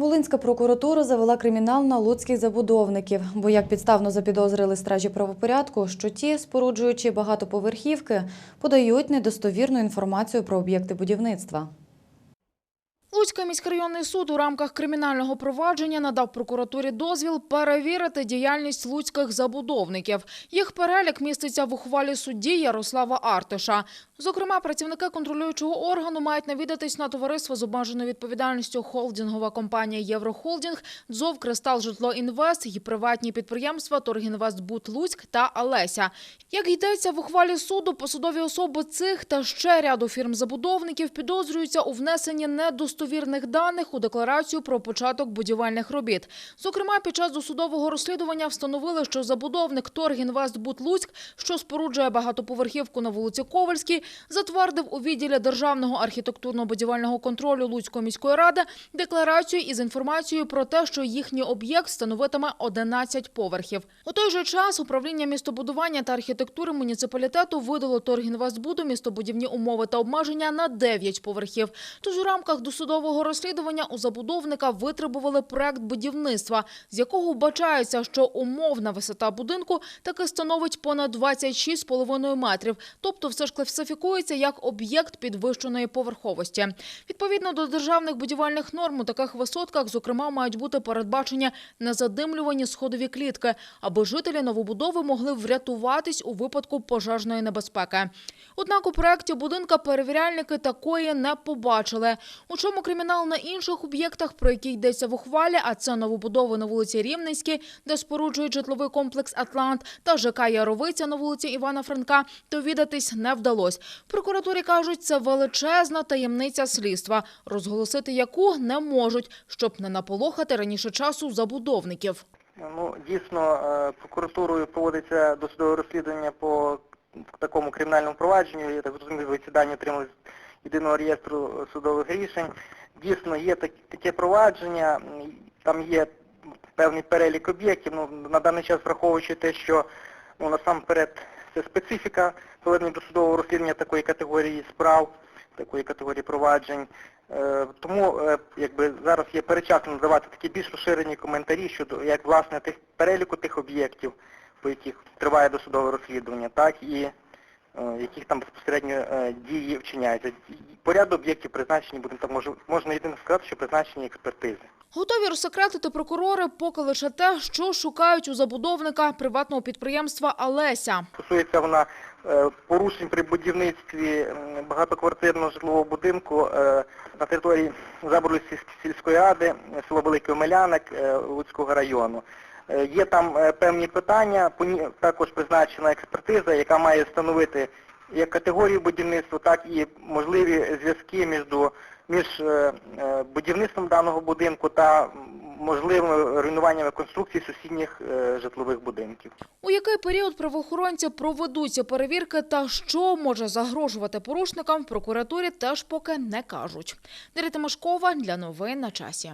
Волинська прокуратура завела кримінал на луцьких забудовників, бо як підставно запідозрили стражі правопорядку, що ті, споруджуючи багатоповерхівки, подають недостовірну інформацію про об'єкти будівництва. Луцький міськрайонний суд у рамках кримінального провадження надав прокуратурі дозвіл перевірити діяльність луцьких забудовників. Їх перелік міститься в ухвалі судді Ярослава Артиша. Зокрема, працівники контролюючого органу мають навідатись на товариство з обмеженою відповідальністю холдингова компанія Єврохолдинг, ДЗОВ Кристал Житло Інвест і приватні підприємства Торгінвестбуд Луцьк та Алеся. Як йдеться в ухвалі суду, посадові особи цих та ще ряду фірм-забудовників підозрюються у внесенні недостовірних даних у декларацію про початок будівельних робіт. Зокрема, під час досудового розслідування встановили, що забудовник Торгінвестбуд Луцьк, що споруджує багатоповерхівку на вулиці Ковальській, затвердив у відділі Державного архітектурно-будівельного контролю Луцької міської ради декларацію із інформацією про те, що їхній об'єкт становитиме 11 поверхів. У той же час управління містобудування та архітектури муніципалітету видало Торгінвестбуду містобудівні умови та обмеження на 9 поверхів. Тож у рамках досудового розслідування у забудовника витребували проект будівництва, з якого вбачається, що умовна висота будинку таки становить понад 26,5 метрів, тобто все ж класифікується як об'єкт підвищеної поверховості. Відповідно до державних будівельних норм у таких висотках, зокрема, мають бути передбачені незадимлювані сходові клітки, аби жителі новобудови могли врятуватись у випадку пожежної небезпеки. Однак у проєкті будинка перевіряльники такої не побачили. У чому кримінал на інших об'єктах, про які йдеться в ухвалі, а це новобудови на вулиці Рівненській, де споруджують житловий комплекс «Атлант» та ЖК «Яровиця» на вулиці Івана Франка, довідатись не вдалося. В прокуратурі кажуть, це величезна таємниця слідства, розголосити яку не можуть, щоб не наполохати раніше часу забудовників. Ну, дійсно, е, прокуратурою проводиться досудове розслідування по такому кримінальному провадженню. Я так зрозумів, ці дані отримали з єдиного реєстру судових рішень. Дійсно, є так- таке провадження, там є певний перелік об'єктів. Ну, на даний час враховуючи те, що ну, насамперед це специфіка проведення досудового розслідування такої категорії справ, такої категорії проваджень. Е, Тому е, якби зараз є перечасно надавати такі більш розширені коментарі щодо як власне тих переліку тих об'єктів, по яких триває досудове розслідування, так і яких там безпосередньо е, дії вчиняються. Поряд об'єктів призначені будемо там може можна єдине сказати, що призначені експертизи. Готові розсекретити прокурори поки лише те, що шукають у забудовника приватного підприємства «Алеся». Стосується вона е, порушень при будівництві багатоквартирного житлового будинку е, на території Заборлівської сільської ради, е, село Великий Омелянок е, Луцького району. Е, Є там е, певні питання, також призначена експертиза, яка має встановити як категорію будівництва, так і можливі зв'язки між, між е, будівництвом даного будинку та можливими руйнуваннями конструкцій сусідніх житлових будинків. У який період правоохоронці проведуться перевірки та що може загрожувати порушникам в прокуратурі теж поки не кажуть. Дар'я Тимошкова для новин на часі.